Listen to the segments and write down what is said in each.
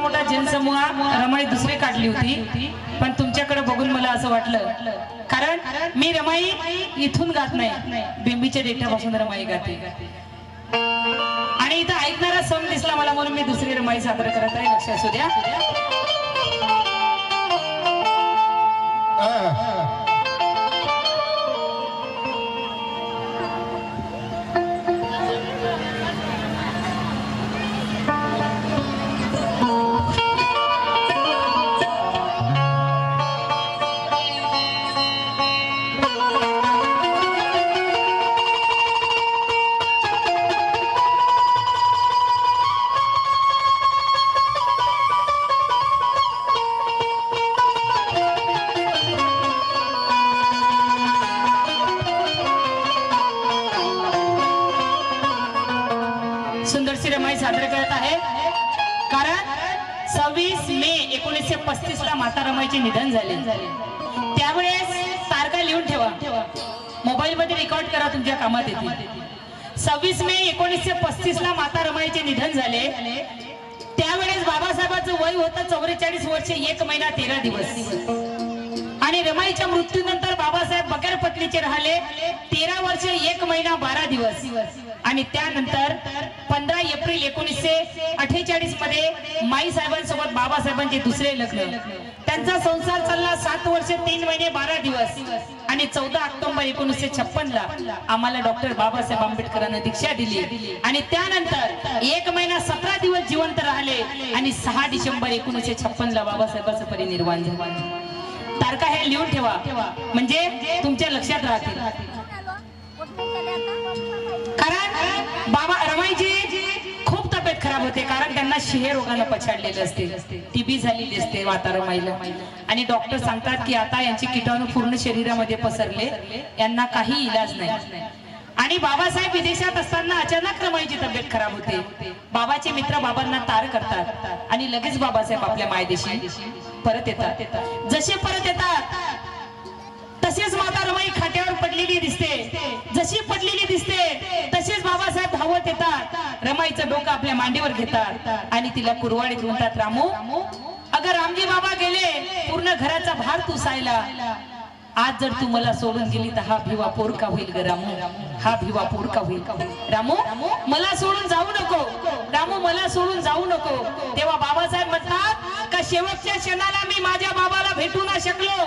मोठा जनसमूह रमाई दुसरी काढली होती. पण तुमच्याकडे बघून मला असं वाटलं. कारण मी रमाई इथून गात नाही. बिंबीच्या डेटापासून रमाई गाते. आणि इथं ऐकणारा सम दिसला मला म्हणून मी दुसरी रमाई सादर करत आहे. लक्ष असू द्या. रेकॉर्ड करा तुमच्या कामात येते सव्वीस मे एकोणीसशे पस्तीस ला माता रमाईचे निधन झाले. त्यावेळेस बाबासाहेबांचं वय होतं चौवेचाळीस वर्ष एक महिना तेरा दिवस. आणि रमाईच्या मृत्यूनंतर बाबासाहेब बगैर पत्नीचे राहिले. तेरा वर्ष एक महिना बारा दिवस. आणि त्यानंतर पंधरा एप्रिल एकोणीसशे अठ्ठेचाळीसमध्ये माई साहेबांसोबत बाबासाहेबांचे दुसरे लग्न. त्यांचा संसार चालला सात वर्ष तीन महिने बारा दिवस. आणि चौदा ऑक्टोबर एकोणीसशे छप्पन ला आम्हाला डॉक्टर बाबासाहेब आंबेडकरांना दीक्षा दिली. आणि त्यानंतर एक महिना सतरा दिवस जिवंत राहिले आणि सहा डिसेंबर एकोणीसशे छप्पन ला बाबासाहेबांचं परिनिर्वाण झालं. तारखा हे लिहून ठेवा. म्हणजे तुमच्या लक्षात राहतील. कारण बाबा रमाईजी खूप तब्येत खराब होते कारण त्यांना शिहे रोगाला पछाडलेले असते. टीबी झालेली असते माता रमाईला आणि डॉक्टर सांगतात की आता यांची किटाणू पूर्ण शरीरामध्ये पसरले यांना काही इलाज नाही. आणि बाबासाहेब विदेशात असताना अचानक रमाईची तब्येत खराब होते. बाबाचे मित्र बाबांना तार करतात आणि लगेच बाबासाहेब आपल्या मायदेशी परत येतात. जसे परत येतात तसेच माता पडलेली दिसते. जशी पडलेली दिसते तसेच बाबासाहेब धावत येतात. रमाईचं डोकं आपल्या मांडीवर घेतात. आणि तिला कुरवाडीत म्हणतात रामू अगर रामजी बाबा गेले पूर्ण घराचा भार तू सायला आज जर तू मला सोडून गेली तर हा भिवा पोरका होईल ग रामू. हा भिवा पोरका होईल. रामू मला सोडून जाऊ नको. रामू मला सोडून जाऊ नको. तेव्हा बाबासाहेब म्हणतात का शेवटच्या क्षणाला मी माझ्या बाबाला भेटू ना शकलो?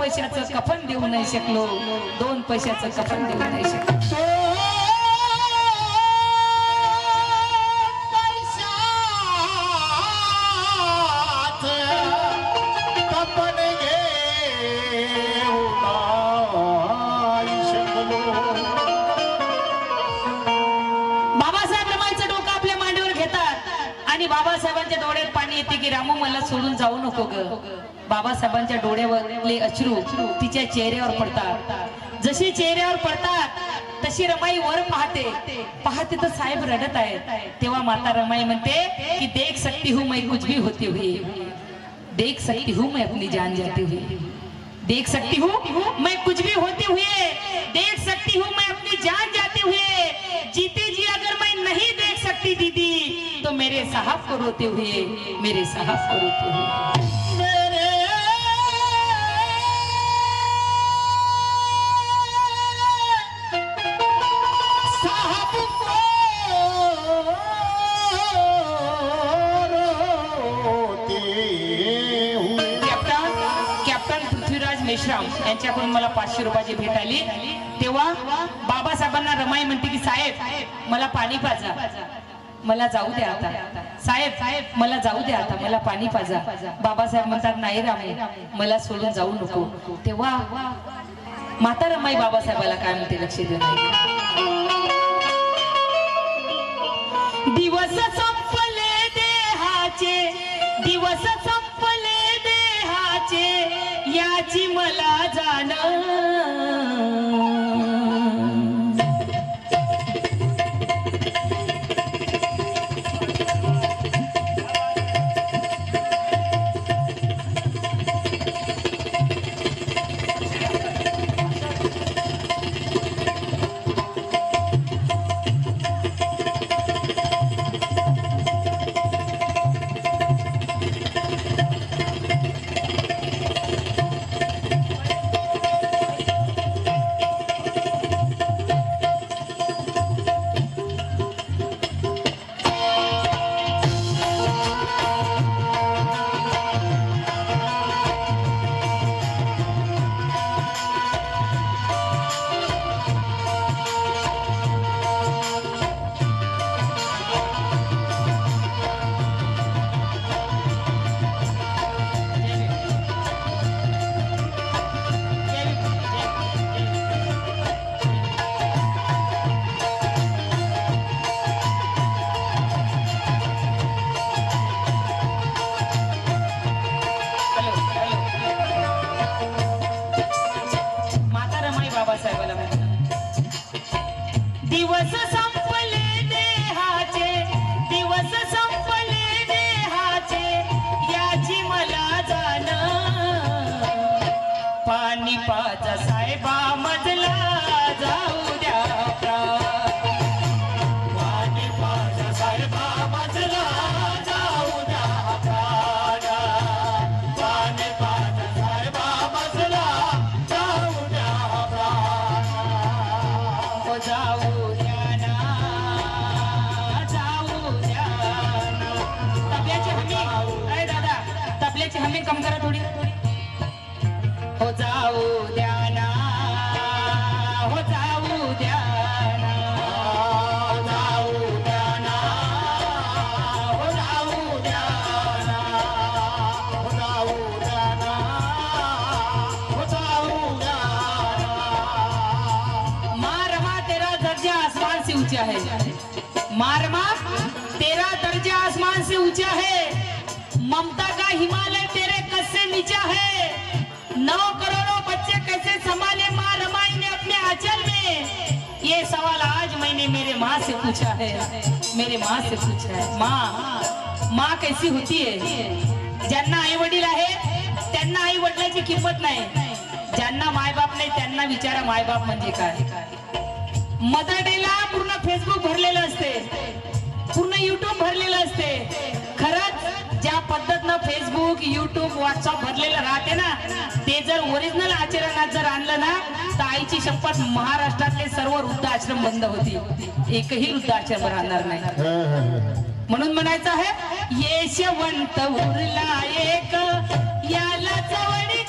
पैशाचं कफन देऊ नाही शकलो. दोन पैशाचं कफन देऊ नाही शकलो. आणि बाबासाहेबांच्या डोळ्यात पाणी येते की रामू मला सोडून जाऊ नको ग. बाबासाहेबांच्या डोळ्यावरले अश्रू तिच्या चेहऱ्यावर पडतात. जशी चेहऱ्यावर पडतात तशी रमाई वर पाहते. पाहते तर साहेब रडत आहेत. तेव्हा माता रमाई म्हणते की देख सकती हूँ मैं कुछ भी होती हुई देख सकती हूँ मैं अपनी जान जाती हुई देख सकती हूँ मैं कुछ भी होते हुए. देख सकती हूँ मैं अपनी जान जाते हुए. जीते जी अगर मैं नहीं देख सकती दीदी तो मेरे साहब को रोते हुए मेरे साहब को रोते हुए। कॅप्टन कॅप्टन पृथ्वीराज मेश्राम यांच्याकडून मला पाचशे रुपयाची भेट आली. तेव्हा बाबासाहेबांना रमाई म्हणते की साहेब मला पाणी पाजा. मला जाऊ द्या आता. साहेब साहेब मला जाऊ द्या आता. मला पाणी पाजा. बाबासाहेब म्हणतात नाही रामे मला सोडून जाऊ नको. तेव्हा माता रमाई बाबासाहेबाला काय म्हणते? लक्ष देऊ दिवस संपले देहाचे. दिवस संपले देहाचे. याची मला जाण पाच साहेबा से पूछा है? मेरे माँ से पूछा है। माँ माँ कैसी होती है? ज्यांना आई वडील आहे त्यांना आई वडिलाची किंमत नाही. ज्यांना मायबाप नाही त्यांना विचारा मायबाप म्हणजे काय. मदर डेला पूर्ण फेसबुक भरलेलं असते. पूर्ण युट्यूब भरलेलं असते. खरंच ज्या पद्धतनं फेसबुक युट्यूब व्हॉट्सअप भरलेलं राहते ना ते जर ओरिजिनल आचरणात जर आणलं ना तर आईची शपथ महाराष्ट्रातले सर्व वृद्धाश्रम बंद होती एकही वृद्धाश्रम राहणार नाही. म्हणून म्हणायचं आहे यशवंत उरला एक याला चवडी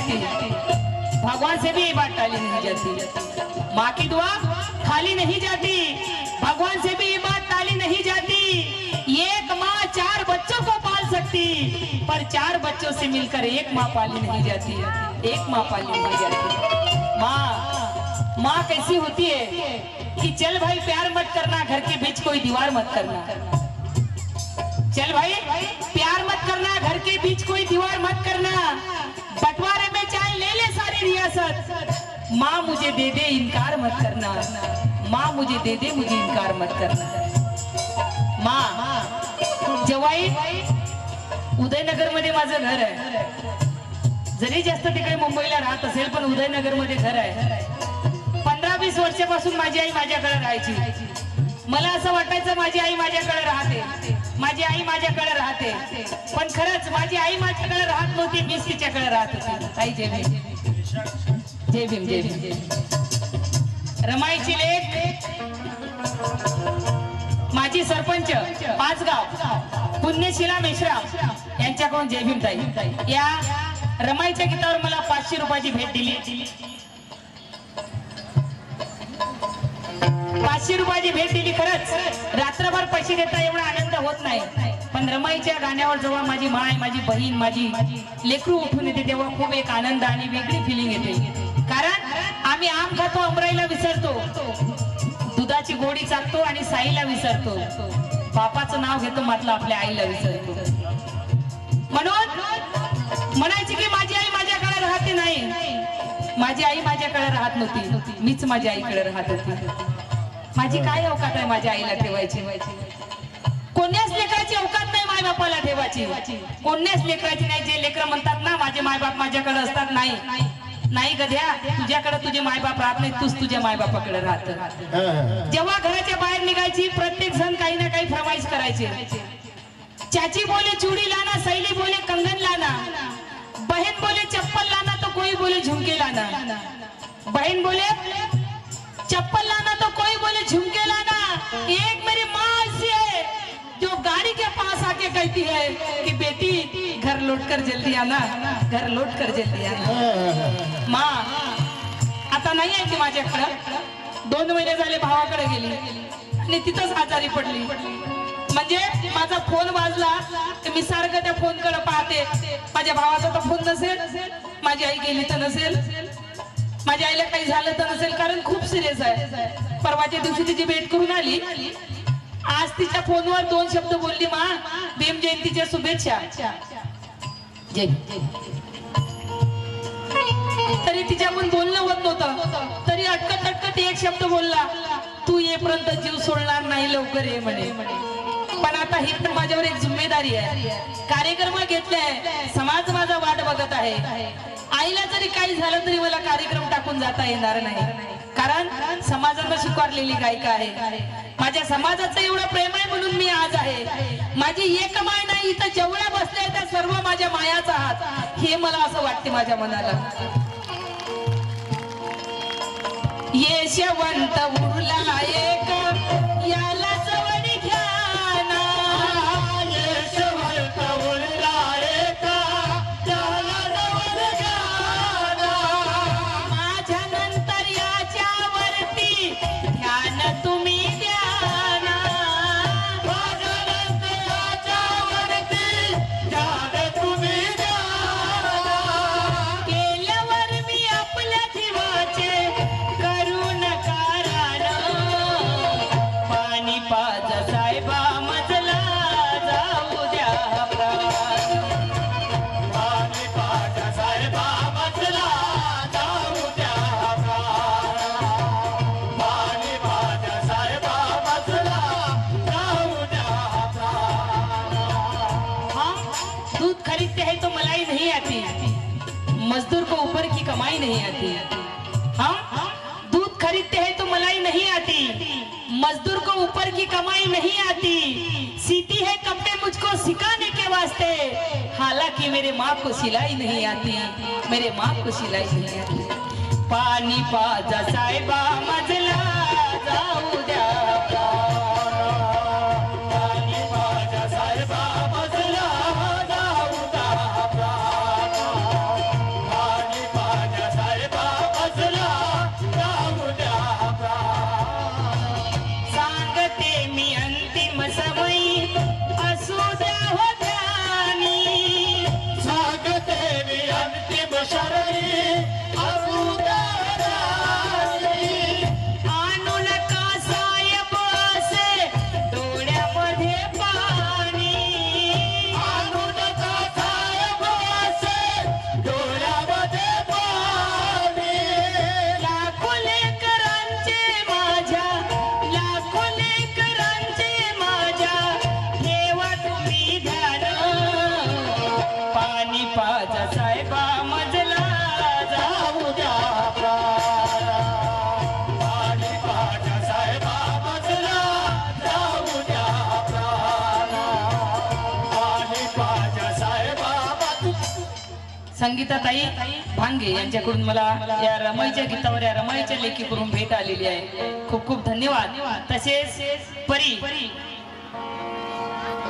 जाती। भगवान से भी ये बात टाली नहीं जाती। माँ की दुआ खाली नहीं जाती। भगवान से भी ये बात टाली नहीं जाती। एक माँ चार बच्चों को पाल सकती, पर चार बच्चों से मिलकर एक माँ पाली नहीं जाती। एक माँ पाली नहीं जाती। माँ माँ कैसी होती है कि चल भाई, प्यार मत करना, घर के बीच कोई दीवार मत करना। चल भाई, प्यार मत करना, घर के बीच कोई दीवार मत करना। बंटवारे में चाहे ले ले सारी रियासत. माँ मुझे दे दे इनकार मत करना. माँ मुझे दे दे मुझे इनकार मत करना. माँ जवाई उदयनगरमध्ये माझं घर आहे. जरी जास्त तिकडे मुंबईला राहत असेल पण उदयनगरमध्ये घर आहे. पंधरा वीस वर्षापासून माझी आई माझ्याकडे राहायची. मला असं वाटायचं माझी आई माझ्याकडे राहते. माझी आई माझ्याकडे राहत नव्हती मी तिच्याकडे राहत होती. आई जय भीम. जय भीम जय भीम. जय रमाईची लेख. माझी सरपंच पाच गाव पुण्यशिला मेश्राम यांच्याकडून जय भीम ताई. या रमाईच्या गीतावर मला पाचशे रुपयाची भेट दिली. पाचशे रुपयाची भेट दिली खरंच. रात्रभर पैसे देता एवढा आनंद होत नाही. पण रमाईच्या गाण्यावर जेव्हा माझी माय माझी बहीण माझी लेकरू उठून येते तेव्हा खूप एक आनंद आणि वेगळी फिलिंग येते. कारण आम्ही आम खातो अमराईला विसरतो. दुधाची गोडी चाकतो आणि साईला विसरतो. बापाचं नाव घेतो मात्र आपल्या आईला विसरतो. म्हणून म्हणायची की माझी आई माझ्याकडे राहते नाही. माझी आई माझ्याकडे राहत नव्हती. मीच माझ्या आईकडे राहत होती. माझी काय अवकात आहे माझ्या आईला ठेवायची? कोण्याच लेकराची अवकात नाही माय बापाला ठेवायची. कोण्याच लेकराची नाही जे लेकर म्हणतात ना माझे मायबाप माझ्याकडे असतात नाही. नाही गध्या तुझ्याकडे तुझे मायबाप राहत नाही तूच तुझ्या मायबापाकडे राहत. जेव्हा घराच्या बाहेर निघायची प्रत्येक जण काही ना काही फरमाईश करायचे. चाची बोले चूड़ी लाना सहेली बोले कंगन लाना. बहन बोले चप्पल लाना तो कोई बोले झुमके लाना. बहन बोले चप्पल लाना तो कोई बोले झुमके लाना. एक मेरी माँ जो गाड़ी के पास आके कहती है कि बेटी घर लौट कर जल्दी आना घर लौट कर जल्दी आना। माँ आता नाही आहे ती माझ्याकडं दोन महिने झाले भावाकडे गेली आणि तिथंच आजारी पडली. म्हणजे माझा फोन वाजला तर मी सारखं त्या फोनकडे पाहते. माझ्या भावाचा तर फोन नसेल माझी आई गेली तर नसेल माझ्या आईला काही झालं तर नसेल कारण खूप सिरियस आहे. परवाच्या दिवशी तिची भेट करून आली आज तिच्या फोनवर दोन शब्द बोलली मा. भीम जयंतीच्या शुभेच्छा. जय तरी तिच्याकडून बोलणं होत नव्हतं. तरी अटकत अटकत एक शब्द बोलला. तू येपर्यंत जीव सोडणार नाही लवकर ये म्हणे. पण आता ही पण माझ्यावर एक जिम्मेदारी आहे. कार्यक्रम घेतलाय. समाज माझा वाट बघत आहे. आईला जरी काही झालं तरी मला कार्यक्रम टाकून जाता येणार नाही. कारण समाजानं स्वीकारलेली गायिका आहे. माझ्या समाजाचं एवढं प्रेम आहे म्हणून मी आज आहे. माझी एक माय नाही इथं जेवढ्या बसल्या त्या सर्व माझ्या मायाचा हात. हे मला असं वाटते माझ्या मनाला. येशवंत उरला एक याला कि मेरे माँ को सिलाई नहीं आती मेरे माँ को सिलाई नहीं आती। पानी पाजा साहेबा मजला संगीताताई भांगे यांच्याकडून मला या रमाईच्या गीतावर या रमाईच्या लेखीकडून भेट आलेली आहे. खूप खूप धन्यवाद. तसेच परी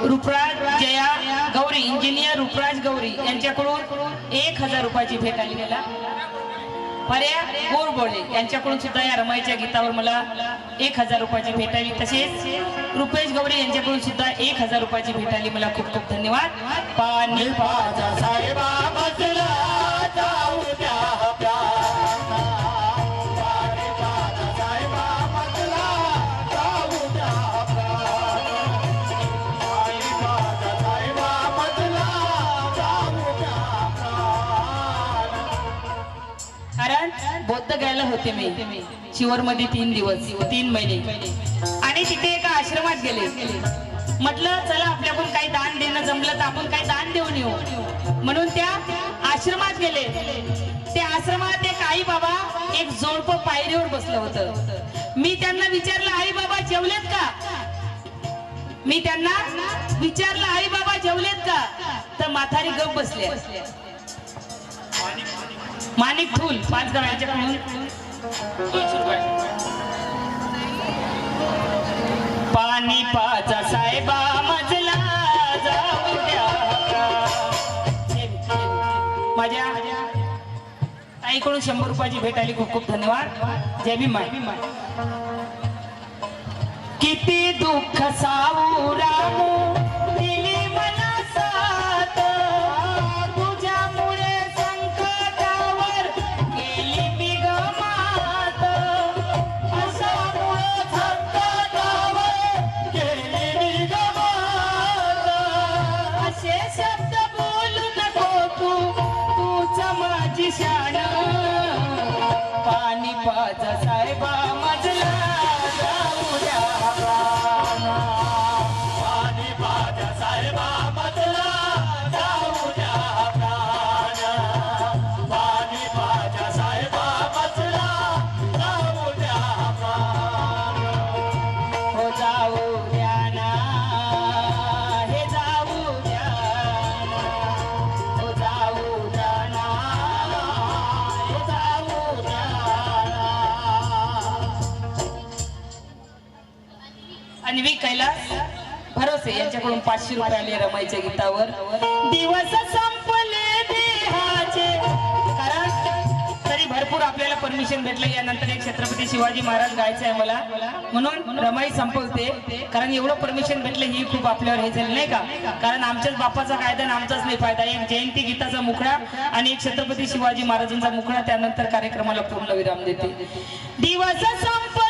रुपराज जया गौरी इंजिनियर रुपराज गौरी यांच्याकडून एक हजार रुपयाची भेट आली मला. पर्या गोरबोळे यांच्याकडून सुद्धा या रमाईच्या गीतावर मला एक हजार रुपयाची भेट आली. तसेच रुपेश गवडे यांच्याकडून सुद्धा एक हजार रुपयाची भेट आली. मला खूप खूप धन्यवाद. पाणी बौद्ध होते मी. शिवर मध्ये तीन दिवस तीन महिने. आणि तिथे एका आश्रमात गेले. म्हटलं चला आपल्याकडून काही दान देणं जमलं तर आपण काही दान देऊन येऊ. म्हणून त्या आश्रमात गेले. त्या आश्रमात एक आई बाबा एक जोडप पायरीवर बसलं होतं. मी त्यांना विचारलं आई बाबा जेवलेत का? मी त्यांना विचारलं आई बाबा जेवलेत का? तर माथारी गप बसले माणिक फुल पाच गावाच्याकडून दोनशे रुपये पाणी पाचा साहेबा मजला जाऊ द्या माझ्या ताईकडून शंभर रुपयाची भेट आली. खूप खूप धन्यवाद. जय भी माय किती दुःख सावू रामू. पाचशे रुपये आले रमाईच्या गीतावर. दिवस संपले देहाचे. कारण तरी भरपूर आपल्याला परमिशन भेटलं. यानंतर एक छत्रपती शिवाजी महाराज गायचं आहे मला. म्हणून रमाई संपवते. कारण एवढं परमिशन भेटलं ही खूप आपल्यावर हे झालं नाही का? कारण आमच्याच बापाचा कायदा आणि आमचाच नाही फायदा एक जयंती गीताचा मुखडा आणि एक छत्रपती शिवाजी महाराजांचा मुखडा त्यानंतर कार्यक्रमाला पूर्ण विराम देते. दिवस संपले